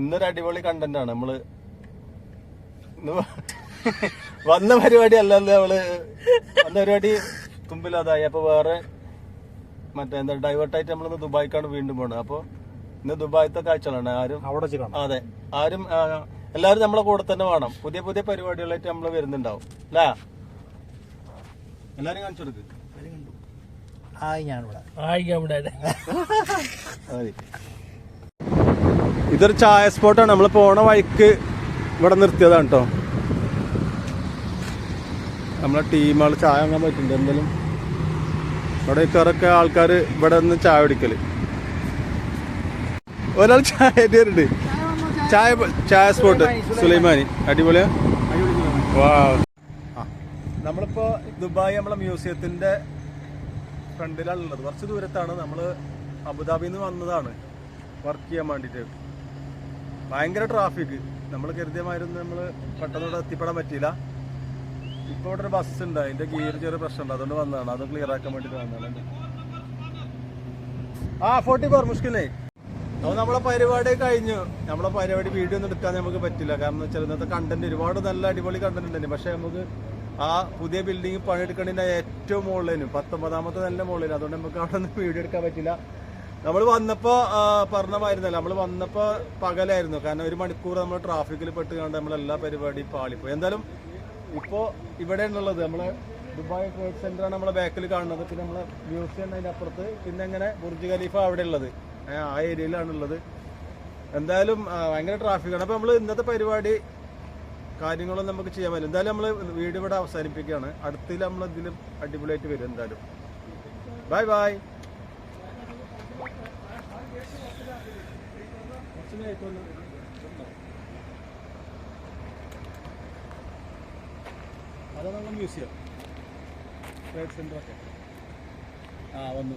ഇന്നൊരു അടിപൊളി കണ്ടന്റ് ആണ്. നമ്മൾ വന്ന പരിപാടി അല്ലാതെ നമ്മൾ വന്ന പരിപാടി തുമ്പില്ലാതായി അപ്പൊ വേറെ മറ്റേ എന്താ ഡൈവേർട്ടായിട്ട് നമ്മളിന്ന് ദുബായിക്കാണ് വീണ്ടും പോണത്. അപ്പൊ ഇന്ന് ദുബായിത്തെ കാഴ്ചകളാണ്. ആരും അവിടെ വെച്ച് കാണാം. അതെ ആരും എല്ലാരും എല്ലാവരും നമ്മളെ കൂടെ തന്നെ വേണം. പുതിയ പുതിയ പരിപാടികളായിട്ട് നമ്മൾ വരുന്നുണ്ടാവും. അല്ലേ? എല്ലാരും കാണിച്ചു കൊടുക്ക്. ആയി ഞാനിവിടെ. മതി. ഇതൊരു ചായ സ്പോട്ടാണ് നമ്മൾ പോണ വഴിക്ക് ഇവിടെ നിർത്തിയതാണ് കേട്ടോ നമ്മളെ ടീമുകൾ ചായ വാങ്ങാൻ പറ്റുന്നുണ്ട് എന്തായാലും ഇവിടെ കയറൊക്കെ ആൾക്കാർ ഇവിടെ നിന്ന് ചായ കുടിക്കൽ. ഒരാൾ ചായ ഉണ്ട് ചായ ചായ സ്പോട്ട് സുലൈമാനി. അടിപൊളിയാ? വാ നമ്മളിപ്പോ ദുബായ് നമ്മളെ മ്യൂസിയത്തിന്റെ ഫ്രണ്ടിലാണുള്ളത്. കുറച്ച് ദൂരത്താണ് നമ്മൾ അബുദാബിന്ന് വന്നതാണ്. വർക്ക് ചെയ്യാൻ വേണ്ടിയിട്ട്. ഭയങ്കര ട്രാഫിക്. നമ്മൾ കരുതിയമായിരുന്നു നമ്മൾ പെട്ടെന്ന് ഇവിടെ എത്തിപ്പെടാൻ പറ്റിയില്ല. ഇപ്പോൾ ഇവിടെ ഒരു ബസ് ഉണ്ട്. അതിന്റെ ഗിയർ ചെറിയ പ്രശ്നമുണ്ട്. അതുകൊണ്ട് വന്നതാണ്. അത് ക്ലിയർ ആക്കാൻ വേണ്ടി വന്നതാണ്. ആ ഫോർട്ടി ഫോർ മുഷ്കിലേ. അപ്പോൾ നമ്മളെ പരിപാടി കഴിഞ്ഞു. നമ്മളെ പരിപാടി വീഡിയോ ഒന്നും എടുക്കാൻ നമുക്ക് പറ്റില്ല. കാരണം വെച്ചാൽ ഇന്നത്തെ കണ്ടന്റ് ഒരുപാട് നല്ല അടിപൊളി കണ്ടന്റ് ഉണ്ടായിരുന്നു പക്ഷെ നമുക്ക് ആ പുതിയ ബിൽഡിംഗ് പണിയെടുക്കേണ്ടതിന്റെ ഏറ്റവും മുകളിലും പത്തൊമ്പതാമത്തെ നല്ല മുകളിലും അതുകൊണ്ട് നമുക്ക് അവിടെ നിന്ന് വീഡിയോ എടുക്കാൻ പറ്റില്ല. നമ്മൾ വന്നപ്പോ പറഞ്ഞമായിരുന്നല്ലോ. പറഞ്ഞ മായിരുന്നല്ലോ നമ്മൾ വന്നപ്പോ പകലായിരുന്നു. കാരണം ഒരു മണിക്കൂർ നമ്മൾ ട്രാഫിക്കിൽ പെട്ട് കണ്ട് നമ്മളെല്ലാ പരിപാടിയും പാളിപ്പോയി. എന്തായാലും ഇപ്പോ ഉള്ളത് നമ്മളെ ദുബായ് ട്രേഡ് സെന്റർ ആണ് നമ്മളെ ബാക്കിൽ കാണുന്നത്. പിന്നെ നമ്മളെ മ്യൂസിയം അതിന്റെ അപ്പുറത്ത്. പിന്നെ ഇങ്ങനെ ബുർജ് ഖലീഫ അവിടെ ഉള്ളത്. ആ ഏരിയയിലാണ് ഉള്ളത്. എന്തായാലും ഭയങ്കര ട്രാഫിക്കാണ്. അപ്പൊ നമ്മൾ ഇന്നത്തെ പരിപാടി കാര്യങ്ങളൊന്നും നമുക്ക് ചെയ്യാൻ പറ്റില്ല. എന്തായാലും നമ്മൾ വീട് ഇവിടെ അവസാനിപ്പിക്കുകയാണ്. അടുത്തിൽ നമ്മൾ ഇതിലും അടിപൊളിയായിട്ട് വരും എന്തായാലും. Bye bye. അതാണ് മ്യൂസിയം ട്രേഡ് സെന്ററൊക്കെ ആ വന്നു.